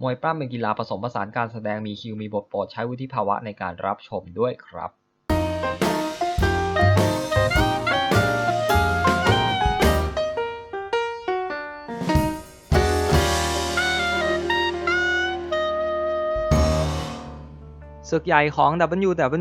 มวยปล้ำเป็นกีฬาผสมผสานการแสดงมีคิวมีบทโปรดใช้วุฒิภาวะในการรับชมด้วยครับ ศึกใหญ่ของ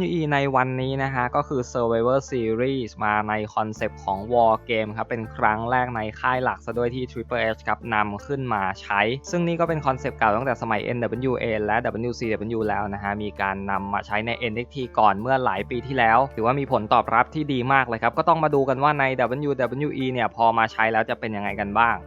WWE ในวันนี้นะฮะ ก็คือ Survivor Series มาในคอนเซปต์ของ War Game ครับ เป็นครั้งแรกในค่ายหลักซะด้วยที่ Triple H ครับนำขึ้นมาใช้ ซึ่งนี่ก็เป็นคอนเซปต์เก่าตั้งแต่สมัย NWA และ WCW แล้วนะฮะ มีการนำมาใช้ใน NXT ก่อนเมื่อหลายปีที่แล้ว ถือว่ามีผลตอบรับที่ดีมากเลยครับ ก็ต้องมาดูกันว่าใน WWE เนี่ยพอมาใช้แล้วจะเป็นยังไงกันบ้าง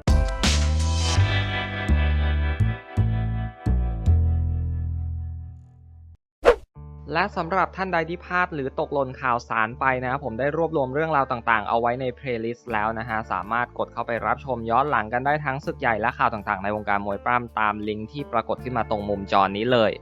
และสำหรับท่านใดที่พลาดหรือตกหล่นข่าวสารไปนะครับผมได้รวบรวมเรื่องราวต่างๆ เอาไว้ในเพลย์ลิสต์แล้วนะฮะสามารถกดเข้าไปรับชมย้อนหลังกันได้ทั้งศึกใหญ่และข่าวต่างๆ ในวงการมวยปล้ำตามลิงก์ที่ปรากฏขึ้นมาตรงมุมจอนี้เลย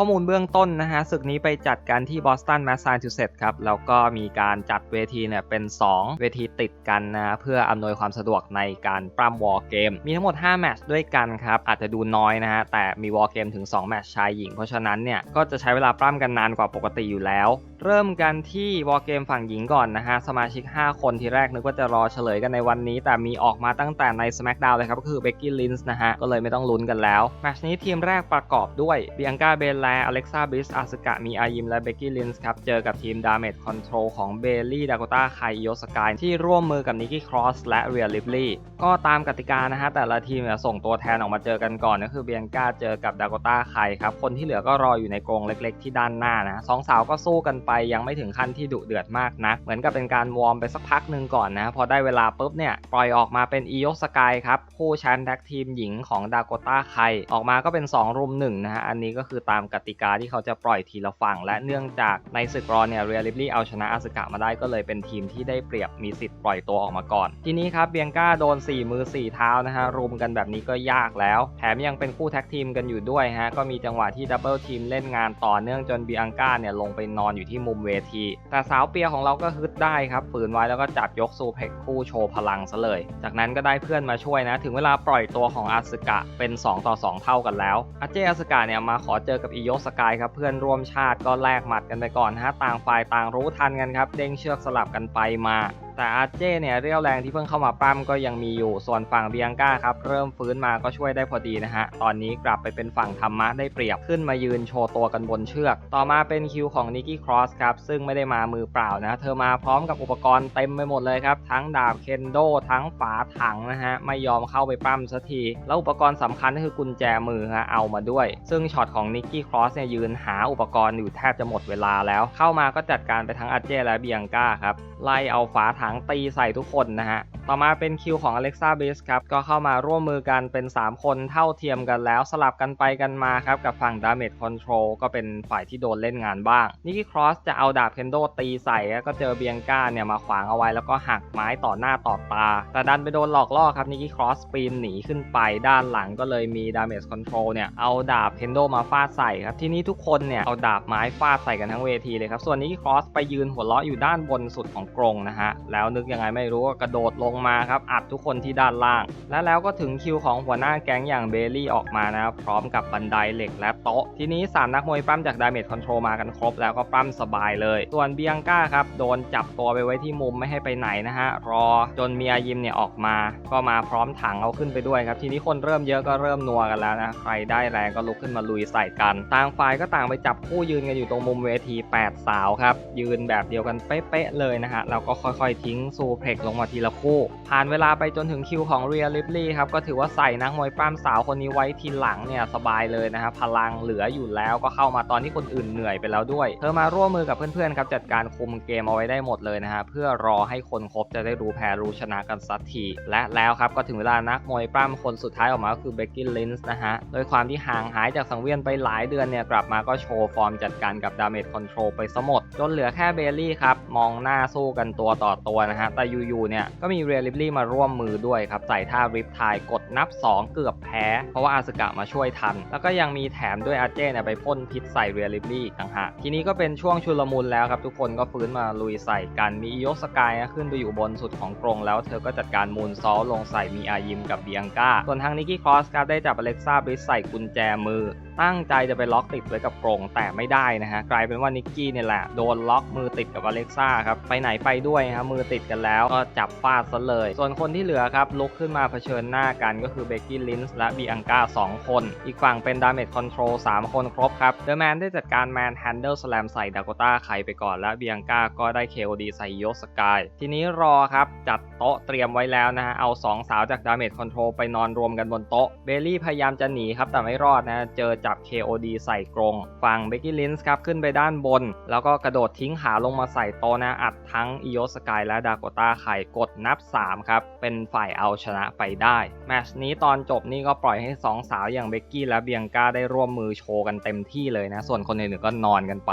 ข้อมูลเบื้องต้นนะฮะศึกนี้ไปจัดกันที่บอสตันแมสซาชูเซตส์ครับ แล้วก็มีการจัดเวทีเนี่ยเป็น 2 เวทีติดกันนะฮะเพื่ออำนวยความสะดวกในการปล้ำวอลเกม มีทั้งหมด 5 แมตช์ด้วยกันครับ อาจจะดูน้อยนะฮะแต่มีวอลเกมถึง 2 แมตช์ชายหญิง เพราะฉะนั้นเนี่ยก็จะใช้เวลาปล้ำกันนานกว่าปกติอยู่แล้วเริ่มกันที่วอลเกมฝั่งหญิงก่อนนะฮะ สมาชิก 5 คนทีแรกนึกว่าจะรอเฉลยกันในวันนี้ แต่มีออกมาตั้งแต่ใน SmackDown เลยครับ ก็คือเบกกี้ลินส์นะฮะ ก็เลยไม่ต้องลุ้นกันแล้ว แมชนี้ทีมแรกประกอบด้วยเบียงกาเบลแลอเล็กซ่าบิสอาสกะมีอายิมและเบกกี้ลินส์ครับ เจอกับทีมดาเมจคอนโทรลของเบลลี่ดากต้าไคโยสกายที่ร่วมมือกับนิกกี้ครอสและเรียลิฟลี่ก็ตามกติกานะฮะแต่ละทีมเนี่ยส่งตัวแทนออกมาเจอกันก่อนก็คือเบียงกาเจอกับดากต้าไคครับคนที่เหลือก็รออยู่ในกรงเล็ก ๆ ที่ด้านหน้านะสองสาวก็สู้กันไปยังไม่ถึงขั้นที่ดุเดือดมากนัก เหมือนกับเป็นการวอร์มไปสักพักหนึ่งก่อนนะ พอได้เวลาปุ๊บเนี่ย ปล่อยออกมาเป็นอีโยสกายครับคู่แชมป์แท็กทีมหญิงของดากต้าไคออกมาก็เป็น 2 รุม1นะฮะ อันนี้ก็คือตามกติกาที่เขาจะปล่อยทีละฝั่ง และเนื่องจากในศึกรอเนี่ยเรียลิบลี่เอาชนะอาสกะมาได้ก็เลยเป็นทีมที่ได้เปรียบมีสิทธิ์ปล่อยตัวออกมาก่อน ทีนี้ครับเบียงก้าโดน 4 มือ 4 เท้านะฮะรุมกันแบบนี้ก็ยากแล้ว แถมยังเป็นคู่แท็กทีมกันอยู่ด้วยฮะก็มีจังหวะที่ดับเบิลทีมเล่นงานต่อเนื่องจนเบียงก้าเนี่ยลงไปนอนอยู่ที่มุมเวที แต่สาวเปียของเราก็ฮึดได้ครับฝืนไว้แล้วก็จับยกซูเพกคู่โชว์พลังซะเลย จากนั้นก็ได้เพื่อนมาช่วยนะ ถึงเวลาปล่อยตัวของอาสกะเป็น 2 ต่อ 2 เท่ากันแล้ว อาเจอาสกะเนี่ยมาขอเจอกับอิโยสกายครับเพื่อนร่วมชาติก็แลกหมัดกันไปก่อนฮะต่างฝ่ายต่างรู้ทันกันครับเด้งเชือกสลับกันไปมา แต่อาเจเนี่ยเรี่ยวแรงที่เพิ่งเข้ามาปั้มก็ยังมีอยู่ ส่วนฝั่งเบียงก้าครับ เริ่มฟื้นมาก็ช่วยได้พอดีนะฮะ ตอนนี้กลับไปเป็นฝั่งธรรมะได้เปรียบขึ้นมายืนโชว์ตัวกันบนเชือก ต่อมาเป็นคิวของนิกกี้ครอสครับ ซึ่งไม่ได้มามือเปล่านะ เธอมาพร้อมกับอุปกรณ์เต็มไปหมดเลยครับ ทั้งดาบเคนโด ทั้งฝาถังนะฮะ ไม่ยอมเข้าไปปั้มสักที แล้วอุปกรณ์สำคัญก็คือกุญแจมือฮะ เอามาด้วย ซึ่งช็อตของนิกกี้ครอสเนี่ยยืนหาอุปกรณ์อยู่แทบจะหมดเวลาแล้ว เข้ามาก็จัดการไปทั้งอาเจและเบียงก้าครับ ไล่เอาฝาถังตีใส่ทุกคนนะฮะ ต่อมาเป็นคิวของ Alexa Bliss ครับ ก็เข้ามาร่วมมือกันเป็น 3 คนเท่าเทียมกันแล้วสลับกันไปกันมาครับ กับฝั่ง Damage Control ก็เป็นฝ่ายที่โดนเล่นงานบ้างนิกกี้ครอสจะเอาดาบเคนโดตีใส่ก็เจอเบียงก้าเนี่ยมาขวางเอาไว้แล้วก็หักไม้ต่อหน้าต่อตา แต่ดันไปโดนหลอกล่อครับนิกกี้ครอสปีนหนีขึ้นไปด้านหลังก็เลยมี Damage Control เนี่ยเอาดาบเคนโดมาฟาดใส่ครับทีนี้ทุกคนเนี่ยเอาดาบไม้ฟาดใส่กันทั้งเวทีเลยครับส่วนนิกกี้ครอสไปยืนหัวเราะอยู่ด้านบนสุดของกรงนะฮะแล้วนึกยังไงไม่รู้ก็กระโดดลงมาครับอัดทุกคนที่ด้านล่าง และแล้วก็ถึงคิวของหัวหน้าแก๊งอย่างเบลลี่ออกมานะครับพร้อมกับบันไดเหล็กและโต๊ะ ทีนี้3นักมวยปั้มจากดาเมจคอนโทรลมากันครบแล้วก็ปั้มสบายเลย ส่วนเบียงก้าครับโดนจับตัวไปไว้ที่มุมไม่ให้ไปไหนนะฮะรอจนเมียยิมเนี่ยออกมา ก็มาพร้อมถังเอาขึ้นไปด้วยครับทีนี้คนเริ่มเยอะก็เริ่มนัวกันแล้วนะใครได้แรงก็ลุกขึ้นมาลุยใส่กันต่างฝ่ายก็ต่างไปจับคู่ยืนกันอยู่ตรงมุมเวที 8 สาวครับยืนแบบเดียวกันเป๊ะๆเลยนะฮะแล้วก็ค่อยๆทิ้งซูเพล็กลงมาทีละคู่ผ่านเวลาไปจนถึงคิวของเรียลิฟลี่ครับก็ถือว่าใส่นักมวยปล้ำสาวคนนี้ไว้ทีหลังเนี่ยสบายเลยนะครับพลังเหลืออยู่แล้วก็เข้ามาตอนที่คนอื่นเหนื่อยไปแล้วด้วย เธอมาร่วมมือกับเพื่อนๆครับจัดการคุมเกมเอาไว้ได้หมดเลยนะฮะเพื่อรอให้คนครบจะได้รู้แพ้รู้ชนะกันสักทีและแล้วครับก็ถึงเวลานักมวยปล้ำคนสุดท้ายออกมาก็คือเบกกี้ลินส์นะฮะโดยความที่ห่างหายจากสังเวียนไปหลายเดือนเนี่ยกลับมาก็โชว์ฟอร์มจัดการกับดาเมจคอนโทรลไปซะหมดจนเหลือแค่เบลลี่ครับมองหน้าสู้กันตัวต่อตัวนะฮะแต่อยู่ๆเนี่ยก็มีเรียยลิฟลี่มาร่วมมือด้วยครับใส่ท่าริปทายกดนับ 2 เกือบแพ้ เพราะว่าอาสกะมาช่วยทัน แล้วก็ยังมีแถมด้วยอาเจเนี่ยไปพ่นพิษใส่เรียลิบลี่ต่างหากทีนี้ก็เป็นช่วงชุลมุนแล้วครับทุกคนก็ฟื้นมาลุยใส่กันมีอิโยสกายขึ้นไปอยู่บนสุดของกรงแล้วเธอก็จัดการมูนซอลลงใส่มีอายิมกับเบียงก้าส่วนทางนิกกี้คอสครับได้จับอเล็กซ่าบริสใส่กุญแจมือ ตั้งใจจะไปล็อกติดไว้กับกรงแต่ไม่ได้นะฮะกลายเป็นว่านิกกี้เนี่ยแหละโดนล็อกมือติดกับอเล็กซ่าครับไปไหนไปด้วยครับมือติดกันแล้วก็จับฟาดซะเลย ส่วนคนที่เหลือครับลุกขึ้นมาเผชิญหน้ากันก็คือเบกกี้ลินส์และบีอังกา2คน อีกฝั่งเป็นดาเมจคอนโทรล3คนครบครับเดอะแมนได้จัดการแมนแฮนเดิลสแลมใส่ดากต้าไคไปก่อน และบีอังกาก็ได้ KOD ใส่โยสกาย ทีนี้รอครับ จัดโต๊ะเตรียมไว้แล้วนะฮะ เอาสองสาวจากดาเมจคอนโทรลไปนอนรวมกันบนโต๊ะ เบลลี่พยายามจะหนีครับ แต่ไม่รอดนะ เจอจับ KOD ใส่กรง ฝั่งเบกกี้ลินส์ครับขึ้นไปด้านบน แล้วก็กระโดดทิ้งขาลงมาใส่โต๊ะนะ อัดทั้งอิโยสกายและดากต้าไคกดนับ3 ครับ เป็นฝ่ายเอาชนะไปได้ แมชนี้ตอนจบนี่ก็ปล่อยให้ 2 สาวอย่างเบกกี้และเบียงกาได้ร่วมมือโชว์กันเต็มที่เลยนะ ส่วนคนอื่นๆก็นอนกันไป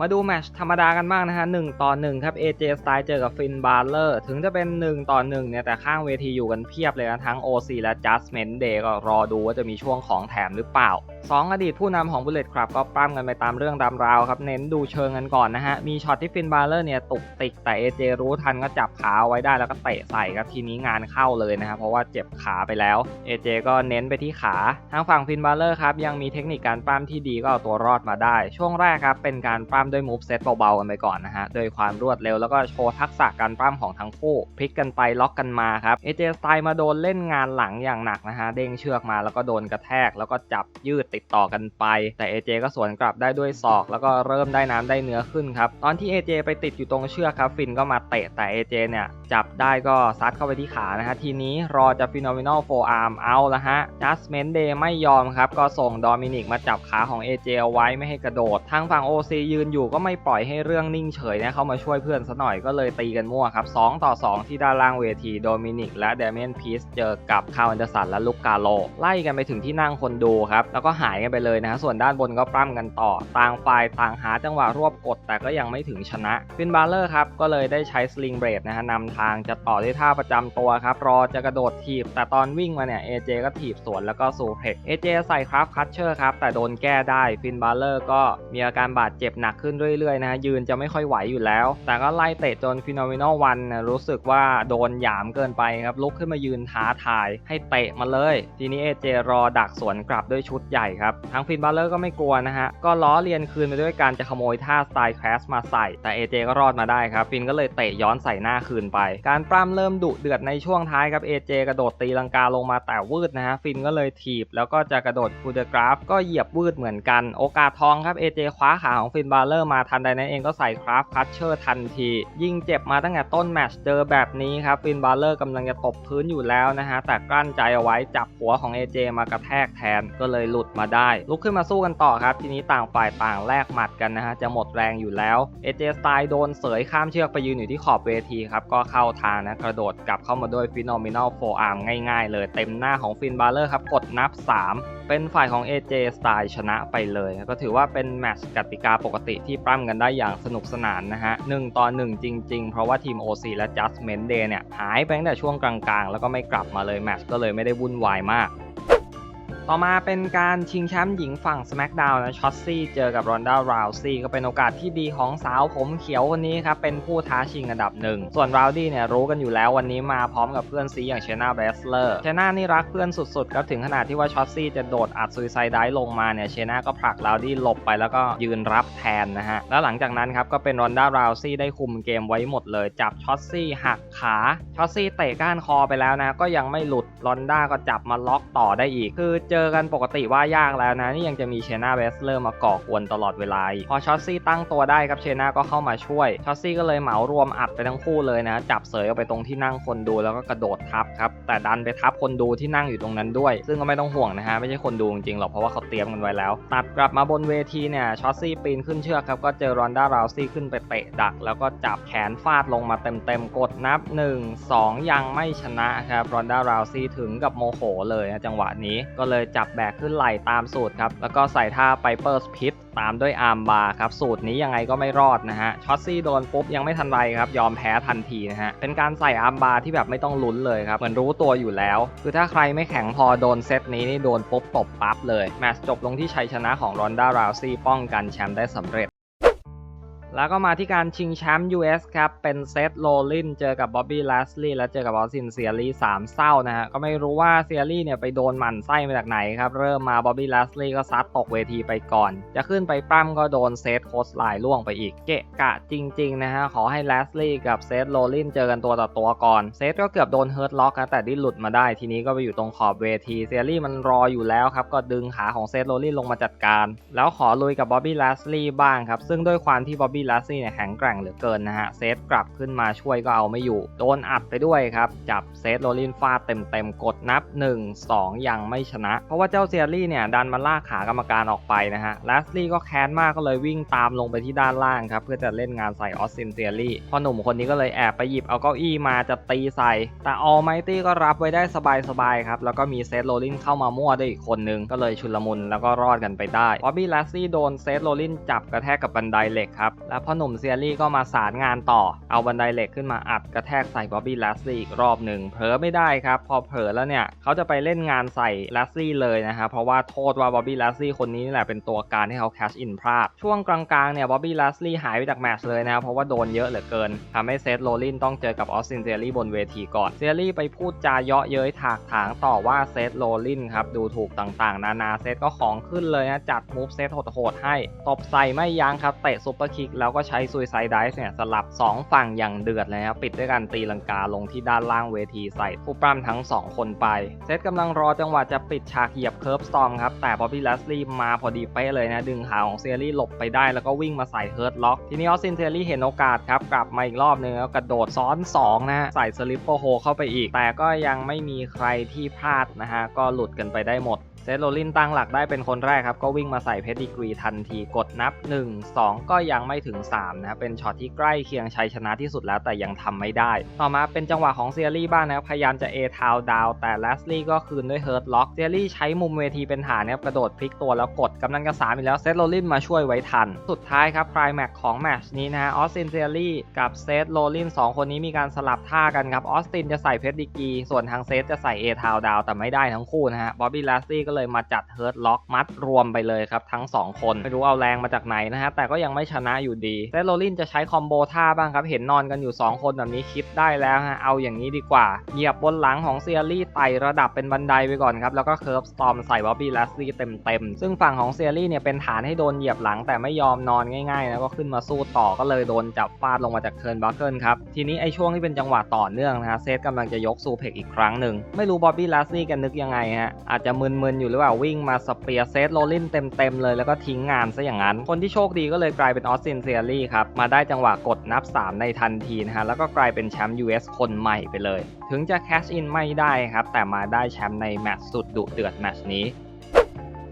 มาดูแมชธรรมดากันบ้างนะฮะ1ต่อ1ครับ AJ Styles เจอกับฟินบาร์เลอร์ถึงจะเป็น 1 ต่อ1เนี่ยแต่ข้างเวทีอยู่กันเพียบเลยนะทั้ง OC และ Judgment Day ก็รอดูว่าจะมีช่วงของแถมหรือเปล่า 2 อดีตผู้นำของ Bullet Club ก็ปล้ำกันไปตามเรื่องตามราวครับ เน้นดูเชิงกันก่อนนะฮะ มีช็อตที่ฟินบาร์เลอร์เนี่ยตุกติกแต่ AJ รู้ทันก็จับขาเอาไว้ได้แล้วก็เตะใส่ครับทีนี้งานเข้าเลยนะครับเพราะว่าเจ็บขาไปแล้ว AJ ก็เน้นไปที่ขาทางฝั่งฟินบาร์เลอร์ครับยังมีเทคนิคการปล้ำที่ดีก็เอาตัวรอดมาได้ ช่วงแรกครับเป็นการปล้ด้วยมูฟเซตเบาๆกันไปก่อนนะฮะ โดยความรวดเร็วแล้วก็โชว์ทักษะการปล้ำของทั้งคู่พลิกกันไปล็อกกันมาครับ AJ สไตล์มาโดนเล่นงานหลังอย่างหนักนะฮะ เด้งเชือกมาแล้วก็โดนกระแทก แล้วก็จับยืดติดต่อกันไป แต่ AJ ก็สวนกลับได้ด้วยศอก แล้วก็เริ่มได้น้ำได้เนื้อขึ้นครับ ตอนที่ AJ ไปติดอยู่ตรงเชือกครับฟินก็มาเตะแต่ AJ เจเนี่ยจับได้ก็ซัดเข้าไปที่ขานะฮะทีนี้รอจะ Phenomenal Forearm เอาละฮะ Judgment Day ไม่ยอมครับก็ส่งดอมินิกมาจับขาของ AJ เจเอาไว้ไม่ให้กระโดดทางฝั่ง OC ยืนอยู่ก็ไม่ปล่อยให้เรื่องนิ่งเฉยนะเข้ามาช่วยเพื่อนซะหน่อยก็เลยตีกันมั่วครับ 2 ต่อ 2 ที่ด้านล่างเวทีโดมินิกและเดเมนพีซเจอกับคาร์วันเดอร์สันและลูกกาโล ไล่กันไปถึงที่นั่งคนดูครับ แล้วก็หายกันไปเลยนะฮะส่วนด้านบนก็ปล้ำกันต่อ ต่างฝ่ายต่างหาจังหวะรวบกด แต่ก็ยังไม่ถึงชนะฟินบาร์เลอร์ครับก็เลยได้ใช้สลิงเบรดนะฮะนำทางจะต่อด้วยท่าประจำตัวครับรอจะกระโดดถีบ แต่ตอนวิ่งมาเนี่ย AJ ก็ถีบสวนแล้วก็ซูเพก AJ ใส่ครับคัตเชอร์ครับแต่โดนแก้ได้ฟินบาร์เลอร์ก็มีอาการบาดเจ็บหนักขึ้นึ้นเรื่อยๆนะฮะยืนจะไม่ค่อยไหวอยู่แล้ว แต่ก็ไล่เตะจนฟิโนเมนอลวันรู้สึกว่าโดนหยามเกินไปครับลุกขึ้นมายืนท้าทายให้เตะมาเลย ทีนี้ AJ รอดักสวนกลับด้วยชุดใหญ่ครับทางฟินบาร์เลอร์ก็ไม่กลัวนะฮะก็ล้อเลียนคืนไปด้วยการจะขโมยท่าสไตล์แคสมาใส่ แต่ AJ ก็รอดมาได้ครับฟินก็เลยเตะย้อนใส่หน้าคืนไป การปล้ำเริ่มดุเดือดในช่วงท้ายครับ AJ กระโดดตีลังกาลงมาแต่วืดนะฮะฟินก็เลยถีบ แล้วก็จะกระโดดคูเดกราฟ ก็เหยียบวืดเหมือนกัน โอกาสทองครับ AJ คว้าขาของฟินบาร์เลอร์มาทันใดนั้นเองก็ใส่คราฟคัตเชอร์ทันที ยิ่งเจ็บมาตั้งแต่ต้นแมตช์เจอแบบนี้ครับฟินบาร์เลอร์กำลังจะตบพื้นอยู่แล้วนะฮะ แต่กลั้นใจเอาไว้จับหัวของ AJ มากระแทกแทนก็เลยหลุดมาได้ ลุกขึ้นมาสู้กันต่อครับ ทีนี้ต่างฝ่ายต่างแลกหมัดกันนะฮะ จะหมดแรงอยู่แล้ว AJ สไตล์โดนเสยข้ามเชือกไปยืนอยู่ที่ขอบเวทีครับก็เข้าทางนะกระโดดกลับเข้ามาด้วย Phenomenal Forearm ง่ายๆ เลยเต็มหน้าของฟินบาร์เลอร์ครับกดนับ 3 เป็นฝ่ายของ AJ Style ชนะไปเลย ก็ถือว่าเป็นแมตช์กติกาปกติที่ปล้ำกันได้อย่างสนุกสนานนะฮะ1ต่อ1จริง ๆ เพราะว่าทีม OC และ Just m e n t Day เนี่ยหายไปตั้งแต่ช่วงกลางๆ แล้วก็ไม่กลับมาเลยแมตช์ก็เลยไม่ได้วุ่นวายมาก ต่อมาเป็นการชิงแชมป์หญิงฝั่ง SmackDown นะชอตซี่เจอกับรอนด้าราวซี่ก็เป็นโอกาสที่ดีของสาวผมเขียวคนนี้ครับเป็นผู้ท้าชิงอันดับหนึ่ง ส่วนราวดี้เนี่ยรู้กันอยู่แล้ววันนี้มาพร้อมกับเพื่อนซีอย่างเชนาเบสเลอร์เชนานี่รักเพื่อนสุดๆครับถึงขนาดที่ว่าชอตซี่จะโดดอัดซุยไซด์ได้ลงมาเนี่ยเชนาก็ผลักราวดี้หลบไปแล้วก็ยืนรับแทนนะฮะแล้วหลังจากนั้นครับก็เป็นรอนด้าราวซี่ได้คุมเกมไว้หมดเลย จับชอตซี่หักขาชอตซี่เตะก้านคอไปแล้วนะก็ยังไม่หลุดรอนด้าก็จับมาล็อกต่อได้อีกคือเจอกันปกติว่ายากแล้วนะ นี่ยังจะมีเชนาเวสเลอร์มาก่อกวนตลอดเวลา พอชอตซี่ตั้งตัวได้ครับเชนาก็เข้ามาช่วยชอตซี่ก็เลยเหมารวมอัดไปทั้งคู่เลยนะ จับเสยออกไปตรงที่นั่งคนดูแล้วก็กระโดดทับครับ แต่ดันไปทับคนดูที่นั่งอยู่ตรงนั้นด้วย ซึ่งก็ไม่ต้องห่วงนะฮะ ไม่ใช่คนดูจริงๆหรอกเพราะว่าเขาเตรียมกันไว้แล้ว ตัดกลับมาบนเวทีเนี่ยชอตซี่ปีนขึ้นเชือกครับก็เจอรอนด้าราวซี่ขึ้นไปเตะดัก แล้วก็จับแขนฟาดลงมาเต็มๆกดนับ 1 2 ยังไม่ชนะครับรอนด้าราวซี่ถึงกับโมโหเลยนะจังหวะนี้ก็เลยจับแบกขึ้นไหล่ตามสูตรครับ แล้วก็ใส่ท่าไปเปอร์สพิทตามด้วยอาร์มบาร์ครับ สูตรนี้ยังไงก็ไม่รอดนะฮะ ช็อตซี่โดนปุ๊บยังไม่ทันไรครับ ยอมแพ้ทันทีนะฮะ เป็นการใส่อาร์มบาร์ที่แบบไม่ต้องลุ้นเลยครับ เหมือนรู้ตัวอยู่แล้ว คือถ้าใครไม่แข็งพอโดนเซตนี้นี่โดนปุ๊บตบปั๊บเลย แมตช์จบลงที่ชัยชนะของรอนด้าราวซี่ป้องกันแชมป์ได้สำเร็จ แล้วก็มาที่การชิงแชมป์ US ครับ เป็นเซตโรลินเจอกับบ๊อบบี้ล s สลีและเจอกับออสซินเซียรีสามเศร้านะฮะ ก็ไม่รู้ว่าเซียรีเนี่ยไปโดนหมันไส้มาจากไหนครับ เริ่มมาบ๊อบบี้ล s สลีก็ซัดตกเวทีไปก่อน จะขึ้นไปปล้ำก็โดนเซตโคสไลน์ล่วงไปอีก เกะกะจริง ๆ นะฮะ ขอให้ล s สลีกับเซตโรลินเจอกันตัวต่อตัวก่อน เซตก็เกือบโดนเฮิร์ตล็อกนะแต่ดิ้นหลุดมาได้ทีนี้ก็ไปอยู่ตรงขอบเวทีเซียรีมันรออยู่แล้วครับก็ดึงขาของเซตโรลินลงมาจัดการ แล้วขอลุยกับบ๊อบบี้ล s สลีบ้างครับซึ่งด้วยความที่บ๊อบบี้ล s สลีย์เนี่ยแข็งแกร่งเหลือเกินนะฮะ เซตกลับขึ้นมาช่วยก็เอาไม่อยู่ โดนอัดไปด้วยครับ จับเซตโรลินฟาดเต็มๆ กดนับ 1 2 ยังไม่ชนะ เพราะว่าเจ้าเซียรี่เนี่ยดันมาลากขากรรมการออกไปนะฮะแลสลี่ก็แค้นมากก็เลยวิ่งตามลงไปที่ด้านล่างครับ เพื่อจะเล่นงานใส่ออสซินเซียรี่พอหนุ่มคนนี้ก็เลยแอบไปหยิบเอาเก้าอี้มาจะตีใส่ แต่ออลไมตี้ก็รับไว้ได้สบายๆครับ แล้วก็มีเซตโรลินเข้ามามั่วด้วยอีกคนนึง ก็เลยชุลมุนแล้วก็รอดกันไปได้ บอบบี้ลสลี่โดนเซตโรลินจับกระแทกกับบันไดเหล็กครับแล้วพอหนุ่มเซียรี่ก็มาสารงานต่อ เอาบันไดเหล็กขึ้นมาอัดกระแทกใส่บ๊อบบี้ลสลี่อีกรอบหนึ่งเผลอไม่ได้ครับ พอเผลอแล้วเนี่ยเขาจะไปเล่นงานใส่ลสลี่เลยนะฮะเพราะว่าโทษว่าบ๊อบบี้ลสลี่คนนี้นี่แหละเป็นตัวการให้เขาแคชอินพลาดช่วงกลางๆเนี่ยบ๊อบบี้ลสลี่หายไปจากแมตช์เลยนะครับเพราะว่าโดนเยอะเหลือเกินทำให้เซธโรลินต้องเจอกับออสตินเซียรี่บนเวทีก่อนเซียรี่ไปพูดจาเยาะเย้ยถากถางต่อว่าเซธโรลินครับดูถูกต่างๆ นานาเซธก็ของขึ้นเลยนะจัดมูฟเซธโหดๆให้ตบใส่ไม่ยั้งครับเตะซุปเปอร์คิกแล้วก็ใช้ซุยไซด์ไดส์เนี่ยสลับ 2 ฝั่งอย่างเดือดเลยครับปิดด้วยการตีลังกาลงที่ด้านล่างเวทีใส่ผู้ปล้ำทั้ง 2 คนไป เซตกำลังรอจังหวะจะปิดฉากเหยียบเคิร์ฟสตอมครับ แต่บอบบี้ลัสลี่มาพอดีเป๊ะเลยนะ ดึงขาของเซียรี่หลบไปได้แล้วก็วิ่งมาใส่เฮิร์ตล็อกทีนี้ออสซินเซียรี่เห็นโอกาสครับกลับมาอีกรอบนึงแล้วกระโดดซ้อน 2 นะฮะใส่สลิปเปโฮเข้าไปอีก แต่ก็ยังไม่มีใครที่พลาดนะฮะก็หลุดกันไปได้หมด เซตโรลินตั้งหลักได้เป็นคนแรกครับ ก็วิ่งมาใส่เพชรดีกรีทันทีกดนับ 1 2 ก็ยังไม่ถึง 3 นะครับ เป็นช็อตที่ใกล้เคียงชัยชนะที่สุดแล้วแต่ยังทำไม่ได้ ต่อมาเป็นจังหวะของเซียรี่บ้างนะครับ พยายามจะเอทาวดาวแต่ลสลี่ก็คืนด้วยเฮิร์ตล็อกเซียรี่ใช้มุมเวทีเป็นฐานนะครับกระโดดพลิกตัวแล้วกดกำลังจะสามอีกแล้วเซตโรลินมาช่วยไว้ทัน สุดท้ายครับไคลแม็กของแมชนี้นะฮะออสตินเซียรี่กับเซตโรลินสองคนนี้มีการสลับท่ากันครับออสตินจะใส่เพชรดีกรีส่วนทางเซตจะใส่เอทาวดาวแต่ไม่ได้ทั้งคู่นะฮะบ๊อบบี้ลสลี่ก็เลยมาจัดเฮิร์ตล็อกมัดรวมไปเลยครับทั้ง 2 คน ไม่รู้เอาแรงมาจากไหนนะฮะแต่ก็ยังไม่ชนะอยู่ดีเซโรลินจะใช้คอมโบท่าบ้างครับเห็นนอนกันอยู่ 2 คนแบบนี้คิดได้แล้วฮะเอาอย่างนี้ดีกว่า เหยียบบนหลังของเซียรี่ไต่ระดับเป็นบันไดไปก่อนครับแล้วก็เคิร์ฟสตอมใส่บ๊อบบี้ลสลี่เต็มๆซึ่งฝั่งของเซียรี่เนี่ยเป็นฐานให้โดนเหยียบหลังแต่ไม่ยอมนอนง่ายๆนะก็ขึ้นมาสู้ต่อก็เลยโดนจับฟาดลงมาจากเทิร์นบัคเกิลครับทีนี้ไอ้ช่วงที่เป็นจังหวะต่อเนื่องนะฮะเซตกำลังจะยกซูเพกอีกครั้งหนึ่งไม่รู้บ๊อบบี้ลสลี่กันนึกยังไงฮะอาจจะมึนๆอยู่หรือเปล่าวิ่งมาสเปียร์เซตโรลินเต็มๆเลยแล้วก็ทิ้งงานซะอย่างนั้น คนที่โชคดีก็เลยกลายเป็นออสซินเซียรี่ครับมาได้จังหวะกดนับ 3 ในทันทีนะฮะแล้วก็กลายเป็นแชมป์ US คนใหม่ไปเลย ถึงจะแคชอินไม่ได้ครับแต่มาได้แชมป์ในแมตช์สุดดุเดือดแมตช์นี้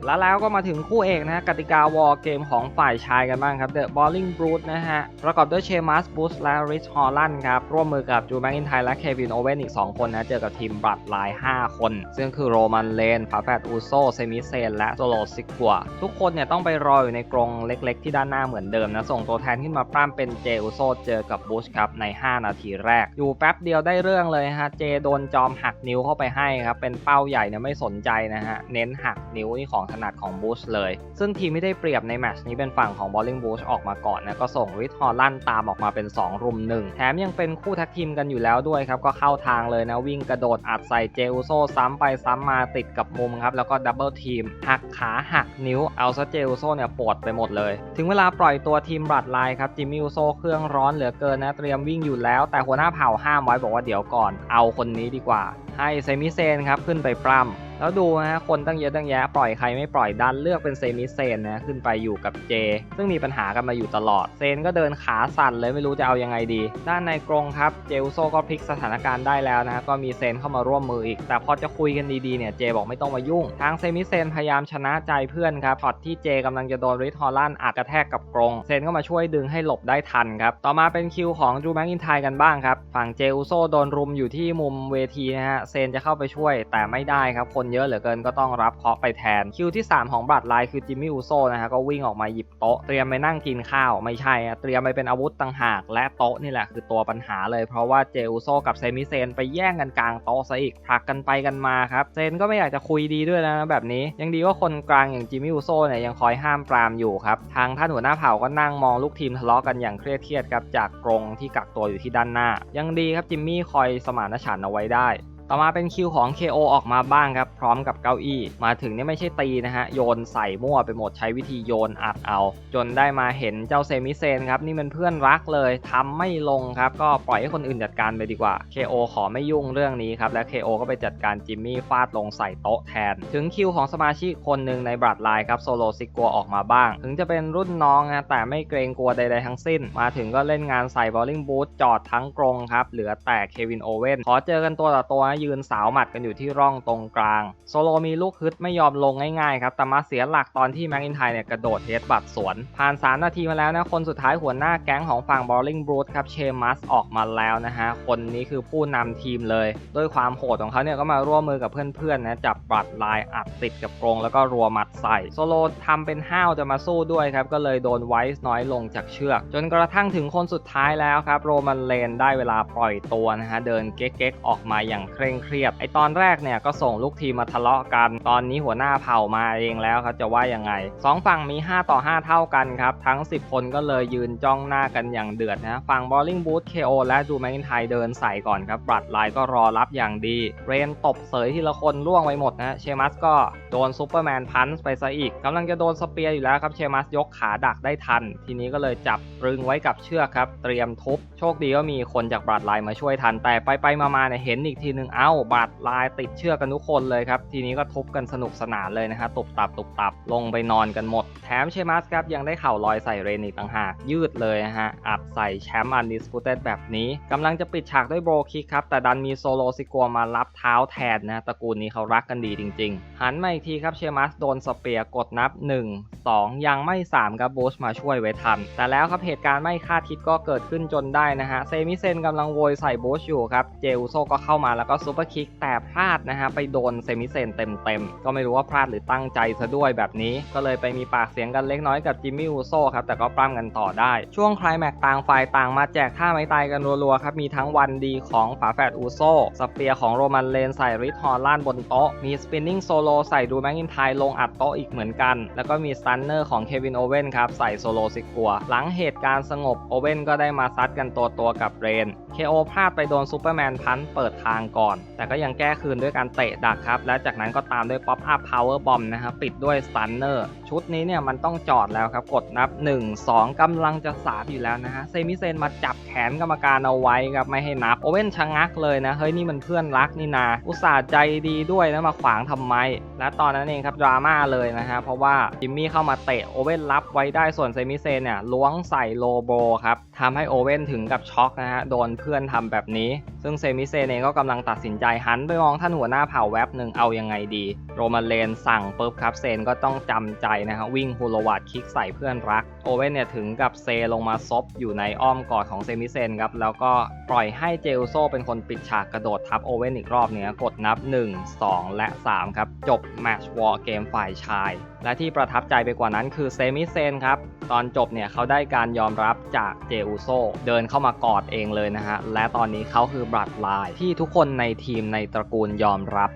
แล้วแล้วก็มาถึงคู่เอกนะฮะกติกาวอลเกมของฝ่ายชายกันบ้างครับ The Bowling Brute นะฮะ ประกอบด้วยเชมัสบูสและริชฮอลลันครับ ร่วมมือกับจูแมกอินไทและเควินโอเวนอีก 2 คนนะ เจอกับทีมบรัดไลน์5คน ซึ่งคือโรมันเลนฟาแฟตอูโซเซมิเซน และโซโลซิกัว ทุกคนเนี่ยต้องไปรออยู่ในกรงเล็กๆ ที่ด้านหน้าเหมือนเดิมนะ ส่งตัวแทนขึ้นมาปล้ำเป็นเจอูโซเจอกับบูชครับใน 5 นาทีแรก อยู่แป๊บเดียวได้เรื่องเลยฮะเจโดนจอมหักนิ้วเข้าไปให้ครับเป็นเป้าใหญ่เนี่ยไม่สนใจนะฮะเน้นหักนิ้วนี่ของถนัดของบูชเลย ซึ่งทีมที่ได้เปรียบในแมตช์นี้เป็นฝั่งของ Bowling Bush ออกมาก่อนนะก็ส่งริทฮอลลันตามออกมาเป็น 2 รุม1แถมยังเป็นคู่แท็กทีมกันอยู่แล้วด้วยครับ ก็เข้าทางเลยนะวิ่งกระโดดอัดใส่เจอุโซซ้ำไปซ้ำมาติดกับมุมครับ แล้วก็ดับเบิลทีมหักขาหักนิ้วเอาซะเจอุโซเนี่ยปวดไปหมดเลย ถึงเวลาปล่อยตัวทีมบรัดไลน์ครับจิมมี่อุโซเครื่องร้อนเหลือเกินนะเตรียมวิ่งอยู่แล้ว แต่หัวหน้าเผ่าห้ามไว้บอกว่าเดี๋ยวก่อน เอาคนนี้ดีกว่า ให้เซมิเซนครับขึ้นไปปล้ำ แล้วดูนะฮะคนตั้งเยอะตั้งแยะปล่อยใครไม่ปล่อยดันเลือกเป็นเซมิเซนนะขึ้นไปอยู่กับเจ ซึ่งมีปัญหากันมาอยู่ตลอด เซนก็เดินขาสั่นเลยไม่รู้จะเอายังไงดี ด้านในกรงครับเจลโซก็พลิกสถานการณ์ได้แล้วนะก็มีเซนเข้ามาร่วมมืออีก แต่พอจะคุยกันดีๆเนี่ยเจบอกไม่ต้องมายุ่ง ทางเซมิเซนพยายามชนะใจเพื่อนครับช็อที่เจกำลังจะโดนริทฮอลลันอัดกระแทกกับกรงเซนก็มาช่วยดึงให้หลบได้ทันครับต่อมาเป็นคิวของจูแม็กอินไทกันบ้างครับฝั่งเจลโซโดนรุมอยู่ที่มุมเวทีนะฮะเซนจะเข้าไปช่วยแต่ไม่ได้ครับคนคนเยอะเหลือเกินก็ต้องรับเคาะไปแทน คิวที่ 3 ของบรัดไลน์คือจิมมี่อูโซนะฮะก็วิ่งออกมาหยิบโต๊ะเตรียมไปนั่งกินข้าวไม่ใช่อะเตรียมไปเป็นอาวุธต่างหาก และโต๊ะนี่แหละคือตัวปัญหาเลย เพราะว่าเจอูโซกับเซมิเซนไปแย่งกันกลางโต๊ะซะอีกผลักกันไปกันมาครับเซนก็ไม่อยากจะคุยดีด้วยนะแบบนี้ ยังดีว่าคนกลางอย่างจิมมี่อูโซเนี่ยยังคอยห้ามปรามอยู่ครับทางท่านหัวหน้าเผ่าก็นั่งมองลูกทีมทะเลาะกันอย่างเครียดเครียดครับจากกรงที่กักตัวอยู่ที่ด้านหน้า ยังดีครับจิมมี่คอยสมานฉันเอาไว้ได้ ต่อมาเป็นคิวของ KO ออกมาบ้างครับ พร้อมกับเก้าอี้ มาถึงนี่ไม่ใช่ตีนะฮะ โยนใส่มั่วไปหมดใช้วิธีโยนอัดเอา จนได้มาเห็นเจ้าเซมิเซนครับ นี่มันเพื่อนรักเลยทำไม่ลงครับ ก็ปล่อยให้คนอื่นจัดการไปดีกว่า KO ขอไม่ยุ่งเรื่องนี้ครับ และ KO ก็ไปจัดการจิมมี่ฟาดลงใส่โต๊ะแทน ถึงคิวของสมาชิกคนหนึ่งในบรัดไลน์ครับโซโลซิกัวออกมาบ้าง ถึงจะเป็นรุ่นน้องนะแต่ไม่เกรงกลัวใดๆทั้งสิ้น มาถึงก็เล่นงานใส่บอลลิงบูทจอดทั้งกรงครับเหลือแต่เควินโอเว่นขอเจอกันตัวต่อตัวยืนสาวหมัดกันอยู่ที่ร่องตรงกลาง โซโลมีลูกฮึดไม่ยอมลงง่ายๆครับ แต่มาเสียหลักตอนที่แม็กอินไทเนี่ยกระโดดเฮดบัตสวน ผ่าน 3 นาทีมาแล้วนะ คนสุดท้ายหัวหน้าแก๊งของฝั่งบอลลิงบรูทครับ เชมัสออกมาแล้วนะฮะ คนนี้คือผู้นำทีมเลย ด้วยความโหดของเขาเนี่ยก็มาร่วมมือกับเพื่อนๆนะจับบัตรลายอัดติดกับกรงแล้วก็รัวมัดใส่ โซโลทำเป็นห้าวจะมาสู้ด้วยครับ ก็เลยโดนไวส์น้อยลงจากเชือก จนกระทั่งถึงคนสุดท้ายแล้วครับ โรมันเลนได้เวลาปล่อยตัวนะฮะ เดินเก๊กๆออกมาอย่างเคร่งเครียด ไอตอนแรกเนี่ยก็ส่งลูกทีมมาทะเลาะกัน ตอนนี้หัวหน้าเผ่ามาเองแล้วครับจะว่ายังไง 2 ฝั่งมี 5 ต่อ 5 เท่ากันครับ ทั้ง 10 คนก็เลยยืนจ้องหน้ากันอย่างเดือดนะฝั่งบอลลิงบูธ KO และดูแมกินไทยเดินใส่ก่อนครับบรัดไลน์ก็รอรับอย่างดี เรนตบเสยทีละคนล่วงไปหมดนะเชมัสก็โดนซูเปอร์แมนพันช์ไปซะอีกกำลังจะโดนสเปียร์อยู่แล้วครับเชมัสยกขาดักได้ทัน ทีนี้ก็เลยจับตรึงไว้กับเชือกครับ เตรียมทุบ โชคดีก็มีคนจากบรัดไลน์มาช่วยทันแต่ไปไปๆมาๆเนี่ยเห็นอีกทีหนึ่งเอ้าบรัดไลน์ติดเชือกกันทุกคนเลยครับ ทีนี้ก็ทุบกันสนุกสนานเลยนะฮะตบตับตบตับลงไปนอนกันหมด แถมเชมัสครับยังได้เข่าลอยใส่เรนอีกต่างหาก ยืดเลยนะฮะ อัดใส่แชมป์อันดิส u ูเต็ดแบบนี้กำลังจะปิดฉากด้วยโบรคิกครับ แต่ดันมีโซโลซิกัวมารับเท้าแทนนะตระกูลนี้เขารักกันดีจริง ๆ หันมาอีกทีครับเชมัสโดนสเปียร์กดนับ 1 2 ยังไม่ 3 ครับบูชมาช่วยไว้ทัน แต่แล้วครับเหตุการณ์ไม่คาดคิดก็เกิดขึ้นจนได้นะฮะเซมิเซนกำลังโวยใส่โบูชอยู่ครับเจอุโซก็เข้ามาแล้วก็ซูเปอร์คิกแต่พลาดนะฮะไปโดนเซมิเซนเต็มๆ ก็ไม่รู้ว่าพลาดหรือตั้งใจซะด้วยแบบนี้ ก็เลยไปมีปากเสียงกันเล็กน้อยกับจิมมี่อูโซครับแต่ก็ปล้ำกันต่อได้ ช่วงคลแม็กต่างฝ่ายต่างมาแจกท่าไม้ตายกันรัวๆครับมีทั้งวันดีของฝาแฝดอูโซสเปียร์ของโรมันเลนใส่ริทฮอลล่านบนโต๊ะมีสปินนิ่งโซโลใส่ดูแมกอินไทลงอัดโต๊ะอีกเหมือนกัน แล้วก็มีสตันเนอร์ของเควินโอเว่นครับใส่โซโลซิกัว หลังเหตุการณ์สงบโอเว่นก็ได้มาซัดกันตัวตัวๆกับเรน KO พลาดไปโดนซูเปอร์แมนพันเปิดทางก่อนแต่ก็ยังแก้คืนด้วยการเตะดักครับ และจากนั้นก็ตามด้วยป๊อปอัพพาวเวอร์บอมนะครับ ปิดด้วยสตันเนอร์ชุดนี้เนี่ยมันต้องจอดแล้วครับ กดนับ 1 2กำลังจะสาบอยู่แล้วนะฮะเซมิเซนมาจับแขนกรรมการเอาไว้ครับไม่ให้นับโอเว่นชะงักเลยนะ เฮ้ยนี่มันเพื่อนรักนี่นาอุตส่าห์ใจดีด้วยนะมาขวางทำไม และตอนนั้นเองครับดราม่าเลยนะฮะเพราะว่าจิมมี่เข้ามาเตะโอเว่นรับไว้ได้ส่วนเซมิเซนเนี่ยล้วงใส่โลโบครับทำให้โอเว่นถึงกับช็อกนะฮะโดนเพื่อนทำแบบนี้ ซึ่งเซมิเซนเองก็กำลังตัดสินใจหันไปมองท่านหัวหน้าเผ่าแว็บหนึ่งเอายังไงดี โรมันเลนสั่งปุ๊บครับเซนก็ต้องจำใจนะฮะวิ่งฮูโลวาดคิกใส่เพื่อนรัก โอเว่นเนี่ยถึงกับเซลงมาซบอยู่ในอ้อมกอดของเซมิเซนครับแล้วก็ปล่อยให้เจลโซเป็นคนปิดฉากกระโดดทับโอเว่นอีกรอบเนี้ยกดนับ 1 2 และ 3 ครับ จบแมตช์วอร์เกมฝ่ายชาย และที่ประทับใจไปกว่านั้นคือเซมิเซนครับตอนจบเนี่ยเขาได้การยอมรับจากเจอุโซเดินเข้ามากอดเองเลยนะฮะและตอนนี้เขาคือบรัดไลน์ที่ทุกคนในทีมในตระกูลยอมรับ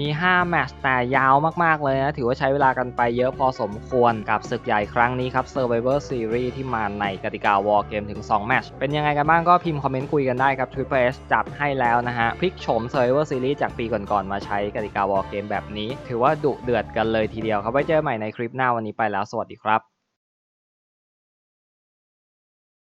มี 5 แมตช์แต่ยาวมาก ๆ เลยนะ ถือว่าใช้เวลากันไปเยอะพอสมควรกับศึกใหญ่ครั้งนี้ครับ Survivor Series ที่มาในกติกา War Game ถึง 2 แมตช์เป็นยังไงกันบ้างก็พิมพ์คอมเมนต์คุยกันได้ครับ Triple H จัดให้แล้วนะฮะ พลิกโฉม Survivor Series จากปีก่อน ๆ มาใช้กติกา War Game แบบนี้ ถือว่าดุเดือดกันเลยทีเดียวครับไว้เจอใหม่ในคลิปหน้าวันนี้ไปแล้วสวัสดีครับ